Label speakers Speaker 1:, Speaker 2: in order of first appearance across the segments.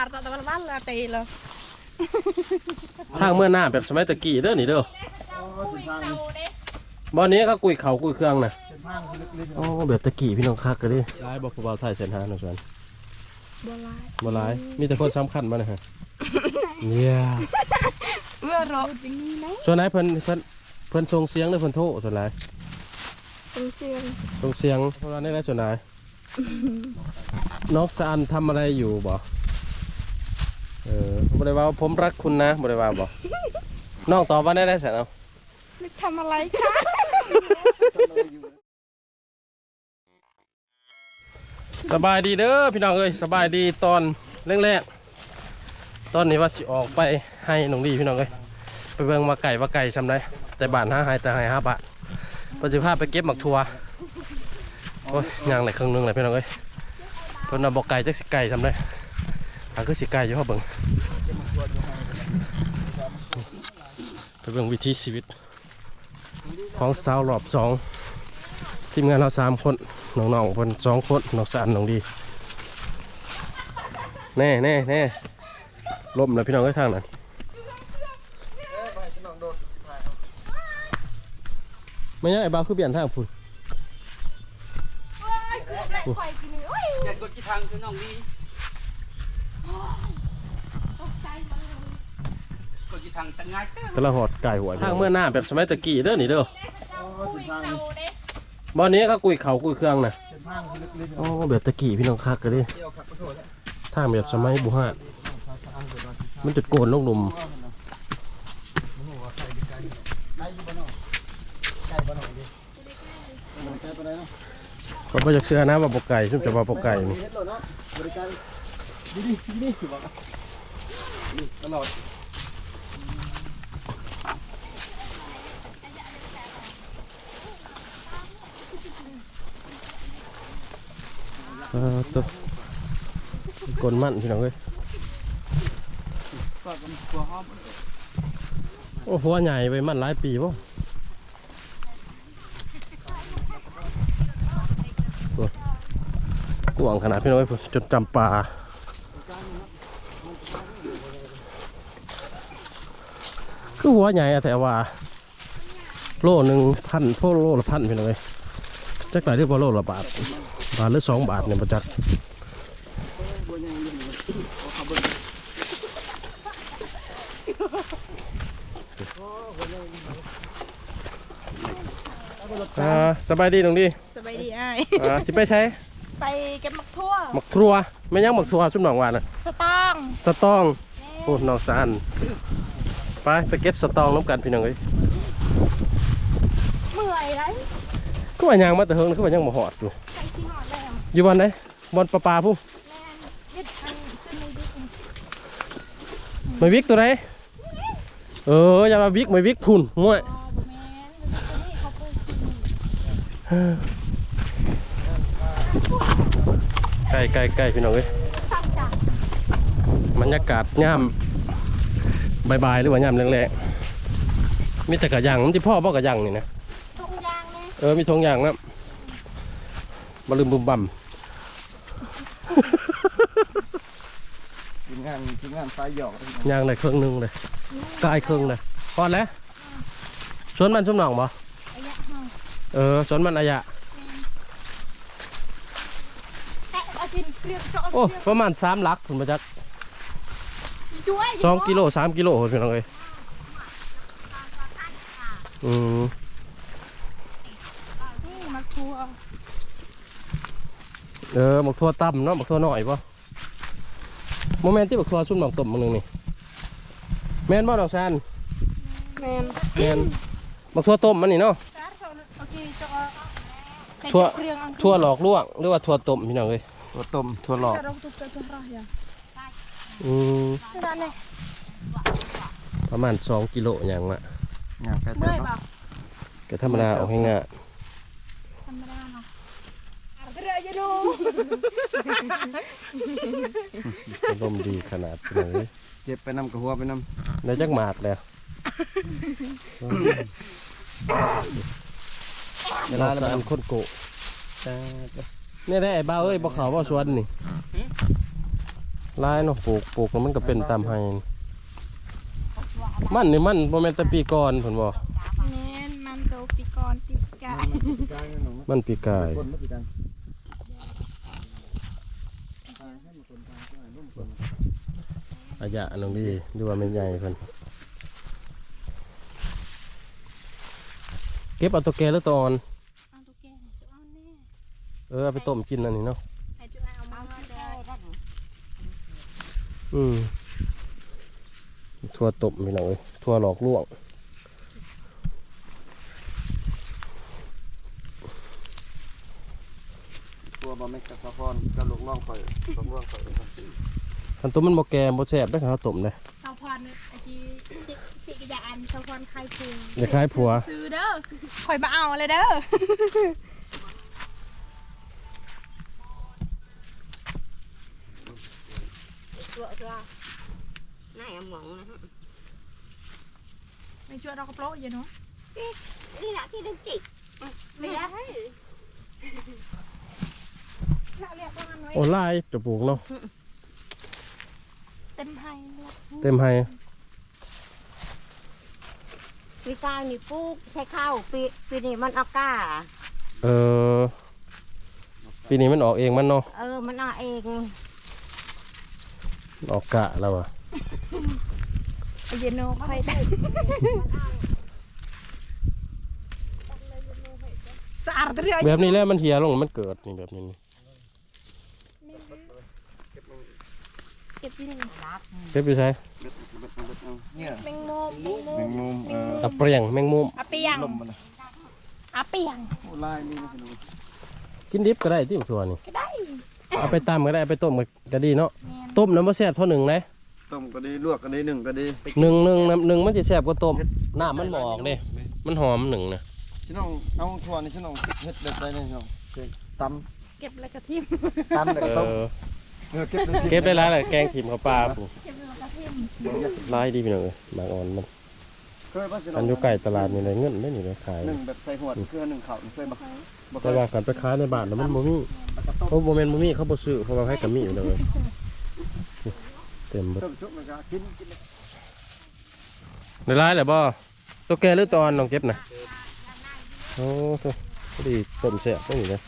Speaker 1: Ar tak teman bala teh lo.
Speaker 2: ทางเมื่อหน้าแบบสมัยตะกี้เด้อนี่เด้อ
Speaker 1: Kui kau deh.
Speaker 2: บ่นี้ก็กุยเขากุยเครื่องน่ะ
Speaker 3: เป็นทางลึก
Speaker 2: โอ้แบบตะกี้พี่น้องคักกันดิหลายบ่ผู้บ่าวไทยเส้นหาน้องสวน
Speaker 1: Bola.
Speaker 2: บ่หลายมีแต่คนสำคัญมานะฮะเนี่ย
Speaker 1: Uro jengi nai.
Speaker 2: ส่วนไหนเพิ่นเพิ่นเพิ่นส่งเสียงหรือเพิ่นโทรส่วนไหน
Speaker 1: Pensiun.
Speaker 2: ส่งเสียงเพราะว่าในไรส่วนไหนน้องซานทำอะไรอยู่บ่ เออบ่ได้ว่าผมรักคุณนะบ่ได้ว่าบ่น้องตอบว่าได้ได้แสนเอา
Speaker 1: Nak sama lai kah?
Speaker 2: สบายดีเด้อพี่น้องเอ้ยสบายดีตอนแรกๆตอนนี้ว่าสิออกไปให้น้องดีพี่น้องเอ้ยไปเบิ่งมาไก่ว่าไก่ซำได้แต่บ้านหาหายแต่หายห้าบาทปัจจุบันไปเก็บหมักทัวโอ้ยย่างไหนครึ่งหนึงเลยพี่น้องเอ้ยเพิ่นน่ะบอกไก่จักสิไก่ซำได้ หาคือสิไก่อยู่เฮาเบิ่งไปเบิ่งวิถีชีวิต ของสาวรอบสองทีมงานเราสามคนน้องๆคนสองคนน้องสานน้องดี แน่แน่แน่ล่มแล้วพี่น้องก็ทางนั้น
Speaker 3: ๆเอ้ยไปฉันลองโดดถ่ายเอา
Speaker 2: ไม่ยังไอ้บ้าวคือเปลี่ยนทางพุ่น
Speaker 1: Lại quay kini. Oi.
Speaker 4: อยากกดกี่ทางคือน้องดีกดกี่ ทางตั้งง่ายเต้อ
Speaker 2: แต่ละหอดไก่หัวทางเมื่อหน้าแบบสมัยตะกี้เด้อนี่เด้อ
Speaker 1: Kui kau deh.
Speaker 2: บ่อนี้ก็กุยเขากุยเครื่องน่ะ
Speaker 3: เป็นทางลึกๆ
Speaker 2: โอ้แบบตะกี้พี่น้องคักกันดิ
Speaker 4: เดี๋ยวขับขอโทษแล้ว
Speaker 2: ทางแบบสมัยบุหานมันจุดโกนลงหลุม
Speaker 3: ได้อยู่บ่เนาะได้บ่เนาะดิใกล้ปานใดเนาะ
Speaker 2: ก็ไม่จากเชื่อนะว่าบกไก่ซึ่งจะว่าบกไก่นี่
Speaker 3: เฮ็ดโลดเนาะบริการดีดีดีดีบ่นี่ตลอด
Speaker 2: เออ ตัวกลมันพี่น้องเอ้ยโอ้หัวใหญ่ไปมันหลายปีป่ะกวางขนาดพี่น้องเอ้ยพุ่นจนจำปลาคือหัวใหญ่อะแต่ว่า โลหนึ่งพันพวกโลละพันพี่น้องเอ้ยจักไหนที่พอโลละบาท บาทหรือสองบาทเนี่ยประจัก
Speaker 3: บ่ยังอยู่เอาขับเบิ่ง
Speaker 2: อ่าสบายดีน้องดี
Speaker 1: Sebaik di ai.
Speaker 2: อ่าสิไปใช้
Speaker 1: Pai ke mak tua.
Speaker 2: หมักครัวไม่ยังหมักครัวชุบหนองหวานน่ะ
Speaker 1: Setong.
Speaker 2: สตองโอ้น้องสานไปไปเก็บสตองน้ำกันพี่น้องเอ้ย
Speaker 1: Mười đấy.
Speaker 2: ก็ว่ายางมาแต่เฮิงคือว่ายังมาหอดอยู่
Speaker 1: Kai chi ngọt đây à?
Speaker 2: อ ยู่บอนไหนบอนปลาปลาพุ่ง
Speaker 1: Lên. Biết ăn xin đi biết.
Speaker 2: ไม่วิกตัวไหนเอออย่ามาวิกไม่วิกพุ่นมั่ว
Speaker 1: Ờ, bố mẹ. Bố mẹ không có xin.
Speaker 2: ไก่ไก่ไก่พี่น้องเอ้ย
Speaker 1: Xong chả.
Speaker 2: บรรยากาศย่ำบายๆหรือว่าย่ำแรงๆมีแต่กระยังมันที่พ่อพ่อกระยังนี่นะ
Speaker 1: Tung giang này.
Speaker 2: เออมีทงอย่างนะบลืมบุมบัม
Speaker 3: ทีมงานทีมงานไฟหยอก
Speaker 2: ย่างเลยเครื่องหนึงเลยกายเครื่องเลยพอดแล้วสวนมันชุ่มหนองบ่
Speaker 1: Ấy dạ không.
Speaker 2: เออสวนมันอายะ
Speaker 1: Tại ở trên kia chỗ
Speaker 2: โอ้ประมาณสามลักผมมาจัก
Speaker 1: chuối
Speaker 2: สองกิโลสามกิโลพี่น้องเอ้ยอืม
Speaker 1: mà thua
Speaker 2: เออหมกทั่วต่ำเนาะหมกทั่วหน่อยป่ะโมเมนต์ที่หมกทั่วชุ่มหนองตุ่มมึงนึงนี่แม่นบ่น้องซาน
Speaker 1: men
Speaker 2: แม่นหมกทั่วต้มมันนี่เนาะ
Speaker 1: ok cho
Speaker 2: Thua- ทั่วหลอกลวกหรือว่าทั่วต้มพี่น้องเอ้ย
Speaker 3: ถั่วต้มถั่วหลอก
Speaker 1: Cho đông tục cho cho rah ya.
Speaker 2: อืม
Speaker 1: Cái đó này,
Speaker 2: ประมาณสองกิโลอย่างละ
Speaker 3: งานแค่เติ
Speaker 1: mười
Speaker 3: ม
Speaker 1: bảo.
Speaker 2: ก็ธรรมดาเอาให้ง่าย
Speaker 1: Camera nào. Ada aja dong.
Speaker 2: ลมดีขนาดเลย
Speaker 3: เก็บไปนำกับหัวไปนำ
Speaker 2: ได้จักหมากแล้วเวลาสานคนโกะเนี่ยได้ไอ้บ้าเอ้ยบ่เขาบ่สวนนี่ลายเนาะปลูกปลูกแล้วมันก็เป็นตามให้มันนี่มันบ่แม่นแต่ปีก่อนเพิ่นบ่
Speaker 1: แม่นมันโตปีกอนปีกาย
Speaker 3: กลางหนู
Speaker 2: มันปีกาย
Speaker 3: คนไม่กี่กันให้มันคนกลางก็ให้ร่วมคน
Speaker 2: อายะน้องดีดูว่าแม่นใหญ่เพิ่นเก็บเอาตัวแก่หรือตัวอ่อน
Speaker 1: เอาตัวแกจะเอาแน่
Speaker 2: เออเอาไปต้มกินอันนี้เนาะ
Speaker 1: ให้จะเอามาได้
Speaker 2: อืมทั่วตบพี่น้องเอ้ยทั่วหลอกลวง
Speaker 3: ตัวบอมเมกกับซาฟอนกับลูกน้องข่อยลูกน้องข่อย
Speaker 2: คันตั วมันบ่แก่บ่แซ่บได้อครับต้มเด้อ
Speaker 1: ชาวพรไอ้ที่สิกระยานชาวพรใครพุง
Speaker 2: อย่าคล้ายผัว
Speaker 1: ซื้อเด้อคอยมาเอาเลยเด้อ
Speaker 5: ตัวตัวนายหมองนะฮะ
Speaker 1: ไม่ช่วยเรากระโปรงอยู่เนาะ
Speaker 5: นี่แหละที่ดึงจิกไม่ได้
Speaker 1: เราเรียกว่ามันไว้
Speaker 2: โอ้ลายจะปลูกเนาะ
Speaker 1: เต็มไห้เลย
Speaker 2: เต็มให้
Speaker 5: ปีกายนี่ปลูกใช้ข้าวปีปีนี้มันเอาก้า
Speaker 2: เออ ปีนี้มันออกเองมันเนาะ
Speaker 5: เออ มันเอาเอง
Speaker 2: ออกกะแล้วอะ
Speaker 1: ไอเยนโนใครได้สะอาดเรื่อย
Speaker 2: แบบนี้แหละมันเหี่ยลงมันเกิดนี่แบบนี้
Speaker 1: เก็บที่หนึ่ง
Speaker 2: เก็บไปใช้
Speaker 3: เนี่ย
Speaker 1: แมงมุมแมงมุม
Speaker 3: แมงมุมเอ่อ
Speaker 2: ตะเปรียงแมงมุม
Speaker 1: อาเปียง
Speaker 3: ลมมันนะ
Speaker 1: อาเปียง
Speaker 3: โอ้ลายนี่นะพี่น้อง
Speaker 2: กินดิบก็ได้ที่ชัวนี่
Speaker 1: ก็ได้
Speaker 2: เอาไปตำก็ได้เอาไปต้มก็ดีเนาะ
Speaker 1: แม่น
Speaker 2: ต้มน้ำมันแซ่บเท่าหนึ่งนะ
Speaker 3: ต้มก็ดีลวกก็ดีหนึ่งก็ดี
Speaker 2: หนึ่งหนึ่งน้ำหนึ่งมันจะแซ่บกว่าต้มน้ำมันบออกเด้มันหอมหนึ่งนะ
Speaker 3: ชิน้องเอาทั่วนี่ชิน้องเฮ็ดแบบใดเนี่ยชิน้องเก่งต
Speaker 1: เก็บแล้วกระทิมำ
Speaker 3: ตำแล้ว
Speaker 2: เอ
Speaker 3: ก็ต้ม
Speaker 2: อ
Speaker 3: เออเก็บได้ที่
Speaker 2: เก็บได้ร้ายเลยแกงขิมกับปลาปุ๊
Speaker 1: เก็บแล้วกระทิม
Speaker 2: ร้ายดีพี่น้องเอ้ยบางอ่อนมัน
Speaker 3: เคยป่ะชิน้อง
Speaker 2: อันอยู่ไก่ตลาดนี่เลยเงินไม่นี่เลยขาย
Speaker 3: หนึ่งแบบใส่หัวเครื่องหนึ่งเข่าเคยบ่บ่เค
Speaker 2: แต่
Speaker 3: ย
Speaker 2: ว่ากันไปขายในบ้านแล้วมันบ่มี
Speaker 3: แล้วก็ต้ม
Speaker 2: เพราะโมเมนต์บ่มีเขาบ่ซื้อเขาเอาให้กับมีอยู่เลยเต็มเบิด
Speaker 3: ต้มชุบมันก็กินกิน
Speaker 2: ในร้ายแหละบ่ตัวแกหรือตอนน้องเก็บน่ะโอ้โหพอดีต้มแซ่บไม่นี่เลย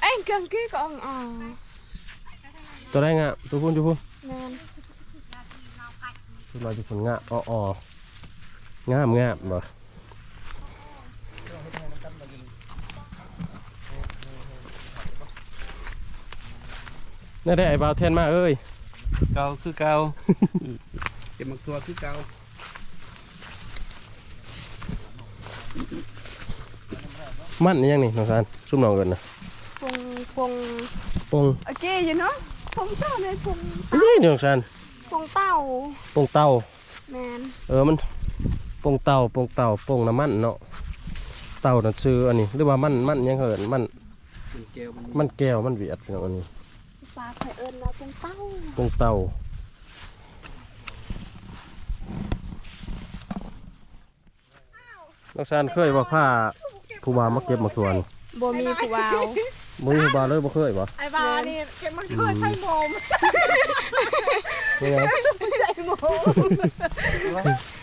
Speaker 1: เอ้ยกังกี้ก็อ่องอ่อง
Speaker 2: ตัวได้งะตัวพุ่นตัวพุ่น
Speaker 1: แม่น
Speaker 2: ตัวมาตัวพุ่นงะอ้ออ้องามงามบ่นี่ได้ไอ้บ่าวแทนมาเอ้ย
Speaker 4: เก่าคือเก่าเก็บมักตัวคือเก่า
Speaker 2: มันนี่ยังนี่น้องซานซุ่มน้องเกินนะ
Speaker 1: พงพง
Speaker 2: ปง
Speaker 1: โอเคอยู่เนาะ พงเต้าเลยพง
Speaker 2: นี่น้องซาน
Speaker 1: พงเต้า
Speaker 2: ปงเต่า
Speaker 1: แมน
Speaker 2: เออมันปงเต่าปงเต่าปงน้ำมันเนาะเต่าน่ะซื้ออันนี้หรือว่ามันมันยังเหินมัน
Speaker 4: เป็นแก้วมัน
Speaker 2: มันแก้วมันเวียดเนาะอันนี้
Speaker 1: ภาษาไทยเอิญว่าพงเต้า
Speaker 2: ปงเต่าน้องซานเคยว่าผ้าผู้บ่าวมาเก็บมาส่วน
Speaker 1: บ่มีผู้วาว
Speaker 2: บ่ มีผู้บ่าวเลยบ่เคยบ่
Speaker 1: ไอ้บานี่เก็บมาช่วยใช้โมม
Speaker 2: นี่ไง
Speaker 1: ใช้โมม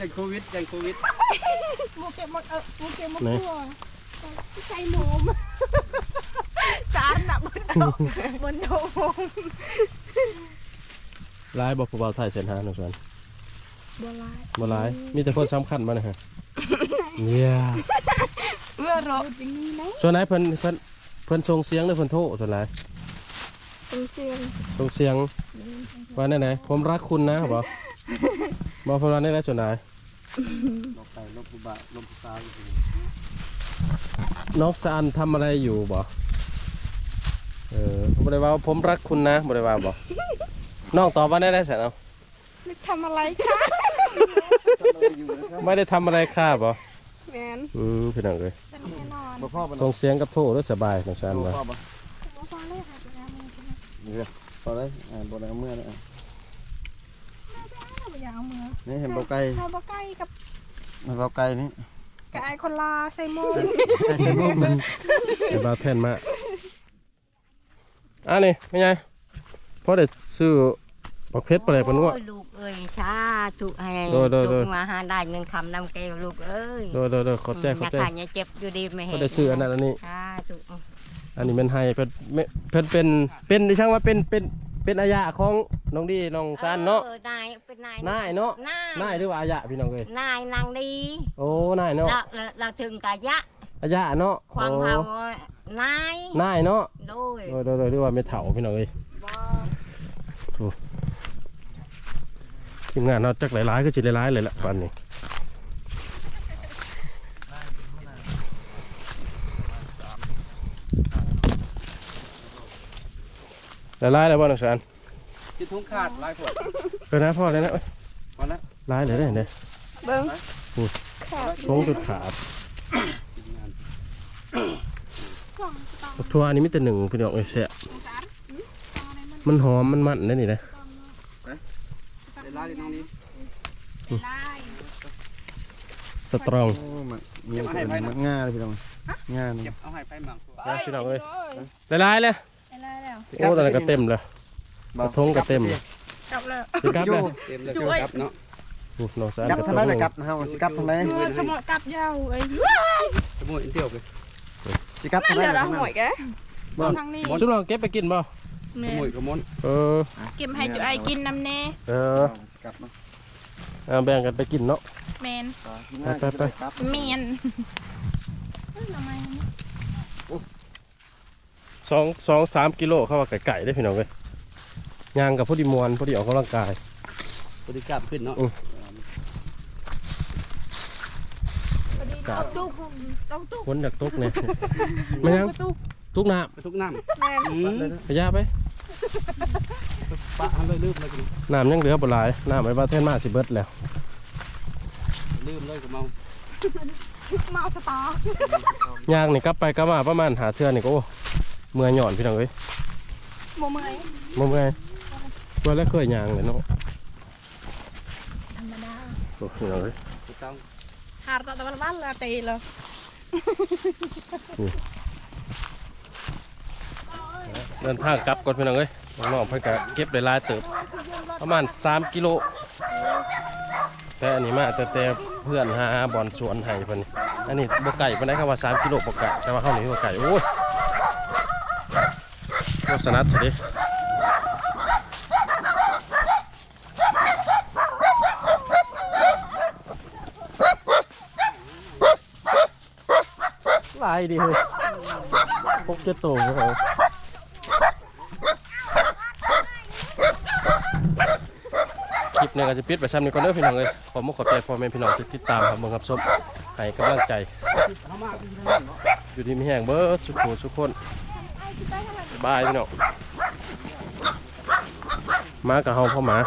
Speaker 4: ยังโควิดยังโควิด
Speaker 1: โมเก็บมาเออโมเก็บมาตัวใช้โมมจานน่ะบนโต๊ะบนโต๊ะโมม
Speaker 2: ลายบ่ผู้บ่าวไทยเส้นหาน้องซาน
Speaker 1: บัวลาย
Speaker 2: บ่หลาย มีแต่คนสำคัญมานะฮะเนี่ย
Speaker 1: เอื้อรอจริงนี่นะ
Speaker 2: ส่วนไหนเพิ่นเพิ่น เพิ่นส่งเสียงหรือเพิ่นโทรส่วนไหน
Speaker 1: เป็นเสียง
Speaker 2: ส่งเสียงว่าไหนไหนผมรักคุณนะบ่บ่เพราะว่าในไรส่วนไหน
Speaker 3: ลบไปลบผู้บ่าวลบผู้สาวอยู่
Speaker 2: น้องซานทำอะไรอยู่บ่เออบ่ได้ว่าผมรักคุณนะบ่ได้ว่าบ่น้องตอบว่าได้ได้แสนเอา
Speaker 1: นึกทำอะไรคะ
Speaker 3: ทำอะไรอยู่นะครับ
Speaker 2: ไม่ได้ทำอะไรค่ะบ่
Speaker 1: แมน
Speaker 2: อืมพี่น้องเอ้ย
Speaker 1: จะแน่นอน
Speaker 3: บ่พ่อบ่
Speaker 2: ส่งเสียงกับโทรแล้วสบายน้องซาน
Speaker 3: บ่
Speaker 2: ว่า
Speaker 3: พ่อบ่
Speaker 1: ผมฟังเลยค่ะจะทำมือจะ
Speaker 3: นี่เลยพอเลยอ่าบ่ได้เอาเมื่อนะอะ
Speaker 1: ไม่อยากเอามือ
Speaker 3: นี่เห็นบ่ไก่
Speaker 1: เราบ่ใกล้กับ
Speaker 3: มันบ่ไก่นี่
Speaker 1: กายคนลาใส่โมง
Speaker 3: ใช่บ่มัน
Speaker 2: ไอ้บ่าวแทนมาอะนี่เป็นไงเพราะได้ซื้อ บักเพชรไปเลยปะนัว
Speaker 5: โอ้ยลูกเอ้ยชาถูกให้
Speaker 2: โดยโดยโด
Speaker 5: ลู
Speaker 2: ย
Speaker 5: กมาหาได้เงินคำนำแก้วลูกเอ้ย
Speaker 2: โดยโดยโดยขอบใจขอบใจ
Speaker 5: อย่าขาดอย่าเจ็บอยู่ดีไม่
Speaker 2: เพ
Speaker 5: เห็
Speaker 2: ราะ
Speaker 5: น
Speaker 2: ได้ซื้ออันนั้นอันนี้
Speaker 5: ชาถูก
Speaker 2: อันนี้เป็นไฮเพิ่นไม่เพิ่นเป็นเป็นดิช่างว่าเป็นเป็นเป็นอายะของน้องดีน้องซานเนาะ
Speaker 5: ออนายเป็นนาย
Speaker 2: นายเนาะ
Speaker 5: นาย
Speaker 2: นายหรือว่าอายะพี่น้องเอ้ย
Speaker 5: นายนางดี
Speaker 2: โอ้นายเนาะ
Speaker 5: เราเราเราถึงกะยะ
Speaker 2: อายะเนาะ
Speaker 5: ความ
Speaker 2: โอ้
Speaker 5: เฮานาย
Speaker 2: นายเนาะ
Speaker 5: โดย
Speaker 2: โดยโดยโดยหรือว่าเมถาพี่น้องเอ้ย ทีมงานเนาะจักหลายๆก็จิหลายๆเลยละวันนี้หลายๆเลยบ่น้องซาน
Speaker 4: กินทุ่งขาดหลายขวด
Speaker 2: เออนะพ่อเลยนะเอ้ย
Speaker 4: พอแล้ว
Speaker 2: หลายเลยได้เนี่ย
Speaker 1: เบิ้ง
Speaker 2: ทงจุดขาดบักทัวอันนี้มีแต่หนึ่งพี่น้องเอ้ยแซ่บมันหอมมันมันนั่นนี่นะ
Speaker 4: เวลาที่น้องนี้
Speaker 2: สตรอง
Speaker 3: โอ้มันมีอันอื่นมันง่าเลยพี่น้องง่านี่
Speaker 4: เก็บเอาให้ไปหมัง
Speaker 2: นะพี่น้องเอ้ยหลายๆเลย
Speaker 1: ไปแล้วแล้ว
Speaker 2: โอ้ตอนนั้นก็เต็มเลยกระทงก็เต็มเลย
Speaker 1: กลับแล้ว
Speaker 2: สิกลับเลย
Speaker 4: เต็มเลยครับเนาะ
Speaker 2: อู้น้องสาร
Speaker 3: กลับ
Speaker 2: กระท
Speaker 3: ทาง
Speaker 2: ง
Speaker 3: ไหนนะกลับนะฮะสิกลับทางไหน
Speaker 1: เออสมองกลับยาวไอ้
Speaker 4: สมุนเที่ยวไป
Speaker 3: สิกลับทางไหน
Speaker 1: เดี๋ยวเรา
Speaker 3: ทางไหน
Speaker 1: หวยแก
Speaker 2: บ่
Speaker 1: ทางนี้
Speaker 2: ชุดเราเก็บไปกินบ่
Speaker 4: ส
Speaker 1: แม่
Speaker 4: มุนกระมน
Speaker 2: เออ
Speaker 1: เก็บให้จุไอกินน้ำแน่
Speaker 2: เออ
Speaker 3: กลับมา
Speaker 2: เอาแบ่งกันไปกินเนาะ
Speaker 1: แมน
Speaker 2: ไปไป
Speaker 3: กลับ
Speaker 1: เมียนเอ้ยทำไม
Speaker 2: สองสองสามกิโลเข้าว่าไก่ๆได้อพี่น้องเลยย่างกับพอดีมวนพอดีออกกำลังกาย
Speaker 4: บริการขึ้นเนาะ
Speaker 2: ครับ
Speaker 1: ตุ๊กเราตุ๊ก
Speaker 2: ฝนจากตกเนี่ย ไม่ยัง
Speaker 1: ตุ๊ก
Speaker 2: ทุกน้
Speaker 4: ไปทุกน้
Speaker 1: แม่นำ
Speaker 4: อืมำ
Speaker 2: พยาไป
Speaker 4: ปะหันเลยลืมเลยกัน
Speaker 2: น้ำยังเหลือบ่หลายน้ำไอ้บ้าเทนมาสิเบิดแล้ว
Speaker 4: ลืมเลยกับเมา
Speaker 1: เมาสตาร์
Speaker 2: ย่างนี่กลับไปกลับมาประมาณหาเทื่อนี่ก็โอ้เมื่อยหย่อนพี่น้องเอ้ย
Speaker 1: โมเมย
Speaker 2: บ่เมื่อยว่าแล้วเคยย่างเลยเนาะ
Speaker 1: ธรรมดา
Speaker 2: โอ้พี่น้องเอ้ย
Speaker 4: ถูกต้อง
Speaker 1: หาตะวันบ้านละตีเลย
Speaker 2: เดินทางกลับก่อนพี่น้องเอ้ยน้องๆเพิ่นก็เก็บได้หลายเติบ ประมาณ 3 กิโล แต่อันนี้มาแต่แต่เพื่อนหาบอลสวนให้เพิ่นนี่อันนี้บ่ไก่ปานใดครับว่า 3 กิโลบ่ไก่แต่ว่าเฮานี่บ่ไก่โอ้ยลักษณะซะดิลายดีเฮ้ยพกเจ็ดตัวครับผม คลิปนี้ก็จะปิดไปซ้ำนี้ก่อนเด้อพี่น้องเลยขอมุขขอบใจพ่อแม่พี่น้องที่ติดตามครับเมืองครับชมให้กำลังใจอยู่ที่มีแห้งเบิร์ดสุขุสุขคนบายพี่น้องมากับเฮาพ่อหมา